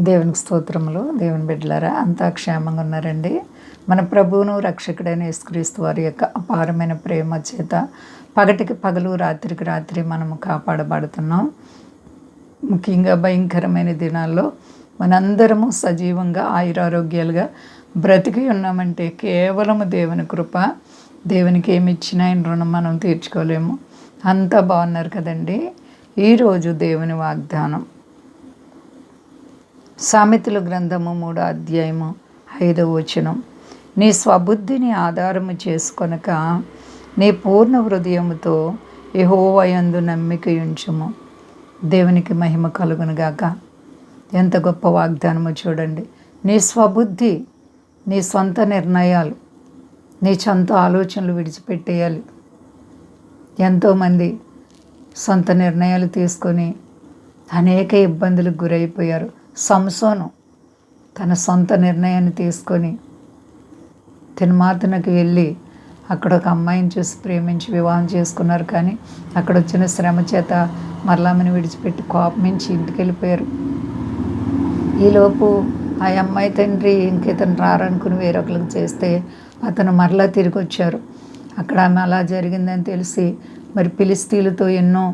దేవునికి స్తోత్రములు. దేవుని బిడ్డలారా అంతా క్షేమంగా ఉన్నారండి. మన ప్రభువును రక్షకుడైన యేసుక్రీస్తు వారి యొక్క అపారమైన ప్రేమ చేత పగటికి పగలు రాత్రికి రాత్రి మనము కాపాడబడుతున్నాం. ముఖ్యంగా భయంకరమైన దినాల్లో మనందరము సజీవంగా ఆయురారోగ్యాలుగా బ్రతికి ఉన్నామంటే కేవలము దేవుని కృప. దేవునికి ఏమి ఇచ్చినా ఆయన రుణం మనం తీర్చుకోలేము. అంతా బాగున్నారు కదండి. ఈరోజు దేవుని వాగ్దానం. సామెతల గ్రంథము మూడో అధ్యాయము ఐదవ వచనం. నీ స్వబుద్ధిని ఆధారము చేసుకొనక నీ పూర్ణ హృదయముతో యహోవయందు నమ్మిక ఉంచుము. దేవునికి మహిమ కలుగునుగాక ఎంత గొప్ప వాగ్దానమో చూడండి. నీ స్వబుద్ధి నీ సొంత నిర్ణయాలు నీ సొంత ఆలోచనలు విడిచిపెట్టేయాలి. ఎంతోమంది సొంత నిర్ణయాలు తీసుకొని అనేక ఇబ్బందులకు గురైపోయారు. సంసోను తన సొంత నిర్ణయాన్ని తీసుకొని తిన్మాతనకు వెళ్ళి అక్కడ ఒక అమ్మాయిని చూసి ప్రేమించి వివాహం చేసుకున్నారు. కానీ అక్కడ వచ్చిన శ్రమ చేత మరలామని విడిచిపెట్టి కోపమించి ఇంటికి వెళ్ళిపోయారు ఈలోపు ఆ అమ్మాయి తండ్రి ఇంకితను రారనుకుని వేరొకరికి చేస్తే అతను మరలా తిరిగి వచ్చారు అక్కడ ఆమె అలా జరిగిందని తెలిసి మరి పిలిస్తీలతో ఎన్నో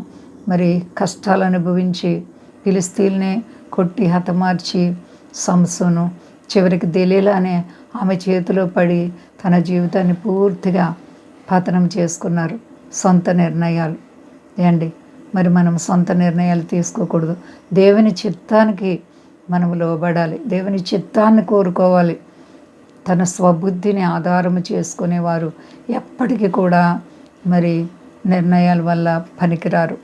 మరి కష్టాలు అనుభవించి పిలిస్తీల్ని కొట్టి హతమార్చి సంసును. చివరికి తెలియలానే ఆమె చేతిలో పడి తన జీవితాన్ని పూర్తిగా పతనం చేసుకున్నారు సొంత నిర్ణయాలు. ఏండి మరి మనం సొంత నిర్ణయాలు తీసుకోకూడదు. దేవుని చిత్తానికి మనం లోబడాలి. దేవుని చిత్తాన్ని కోరుకోవాలి. తన స్వబుద్ధిని ఆధారము చేసుకునేవారు ఎప్పటికీ కూడా మరి నిర్ణయాల వల్ల పనికిరారు.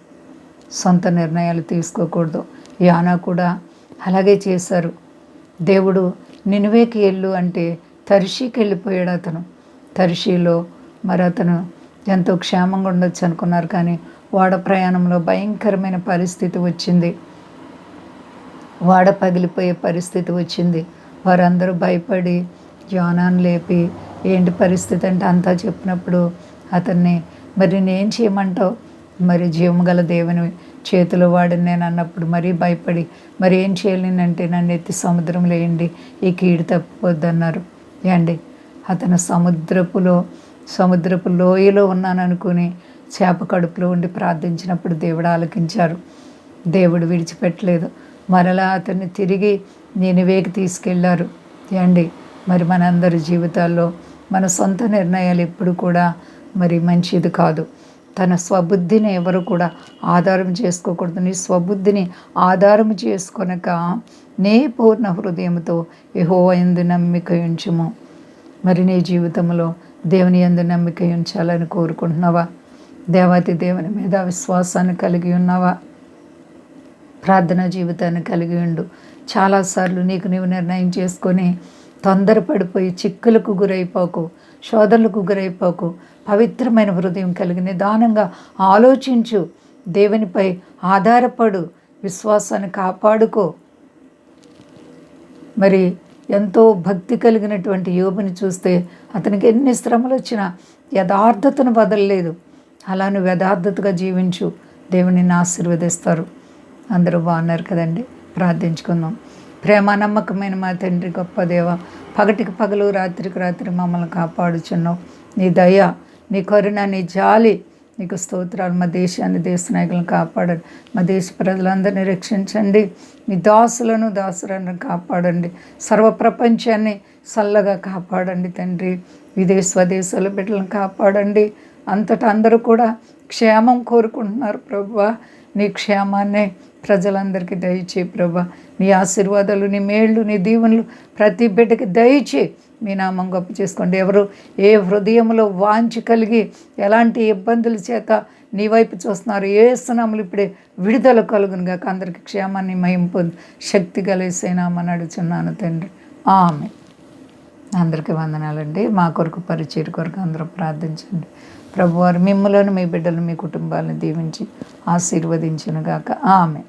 సొంత నిర్ణయాలు తీసుకోకూడదు. యానా కూడా అలాగే చేశారు. దేవుడు నినువేకి వెళ్ళు అంటే తరిషీకి వెళ్ళిపోయాడు అతను. తరిషిలో మరి అతను ఎంతో క్షేమంగా ఉండొచ్చు అనుకున్నారు కానీ వాడ ప్రయాణంలో భయంకరమైన పరిస్థితి వచ్చింది. వాడ పగిలిపోయే పరిస్థితి వచ్చింది. వారందరూ భయపడి యానాన్ని లేపి ఏంటి పరిస్థితి అంటే అంతా చెప్పినప్పుడు అతన్ని మరి నేను చేయమంటావు? మరి జీవగల దేవుని చేతిలో వాడిని నేను అన్నప్పుడు మరీ భయపడి మరి ఏం చేయలేనంటే నన్ను ఎత్తి సముద్రంలో వేయండి. ఈ కీడు తప్పిపోద్దన్నారు. ఏండి అతను సముద్రపులో సముద్రపు లోయలో ఉన్నాననుకుని చేప కడుపులో ఉండి ప్రార్థించినప్పుడు దేవుడు ఆలకించారు. దేవుడు విడిచిపెట్టలేదు. మరలా అతన్ని తిరిగి నేనువేకి తీసుకెళ్ళారు. ఏండి మరి మనందరి జీవితాల్లో మన సొంత నిర్ణయాలు ఎప్పుడు కూడా మరి మంచిది కాదు. తన స్వబుద్ధిని ఎవరు కూడా ఆధారం చేసుకోకూడదు. నీ స్వబుద్ధిని ఆధారం చేసుకొనక నే పూర్ణ హృదయంతో యహో ఎందు నమ్మిక ఉంచుము. మరి నీ జీవితంలో దేవుని ఎందు నమ్మిక ఉంచాలని కోరుకుంటున్నావా? దేవాతి దేవుని మీద విశ్వాసాన్ని కలిగి ఉన్నావా? ప్రార్థనా జీవితాన్ని కలిగి ఉండు. చాలాసార్లు నీకు నీవు నిర్ణయం చేసుకొని తొందరపడిపోయి చిక్కులకు గురైపోకు శోధనలకు గురైపోకు పవిత్రమైన హృదయం కలిగి నిదానంగా ఆలోచించు. దేవునిపై ఆధారపడు విశ్వాసాన్ని కాపాడుకో. మరి ఎంతో భక్తి కలిగినటువంటి యోగుని చూస్తే అతనికి ఎన్ని శ్రమలు వచ్చినా యథార్థతను వదలలేదు. అలా నువ్వు యథార్థతగా జీవించు. దేవుని ఆశీర్వదిస్తారు. అందరూ బాగున్నారు కదండి? ప్రార్థించుకుందాం. ప్రేమ నమ్మకమైన మా తండ్రి గొప్ప దేవ పగటికి పగలు రాత్రికి రాత్రి మమ్మల్ని కాపాడుచున్నావు. నీ దయ నీ కరుణ నీ జాలి నీకు స్తోత్రాలు. మా దేశాన్ని దేశ నాయకులను కాపాడండి. మా దేశ ప్రజలందరినీ రక్షించండి. మీ దాసులను దాసులను కాపాడండి. సర్వ ప్రపంచాన్ని చల్లగా కాపాడండి తండ్రి. విదేశ స్వదేశాల బిడ్డలను కాపాడండి. అంతటా అందరూ కూడా క్షేమం కోరుకుంటున్నారు ప్రభు నీ క్షేమాన్నే ప్రజలందరికీ దయచే ప్రభా. నీ ఆశీర్వాదాలు నీ మేళ్ళు నీ దీవెనలు ప్రతి బిడ్డకి దయచే మీ నామం గొప్ప చేసుకోండి. ఎవరు ఏ హృదయంలో వాంచి కలిగి ఎలాంటి ఇబ్బందుల చేత నీ వైపు చూస్తున్నారు ఏ సునాములు ఇప్పుడే విడుదల కలుగును గాక. అందరికి క్షేమాన్ని మహింపు శక్తి కలిసేనామని అడుగుతున్నాను తండ్రి. ఆమె అందరికీ వందనాలండి. మా కొరకు పరిచయ కొరకు అందరూ ప్రార్థించండి. ప్రభువారు మిమ్మలను మీ బిడ్డలు మీ కుటుంబాలను దీవించి ఆశీర్వదించునుగాక. ఆమె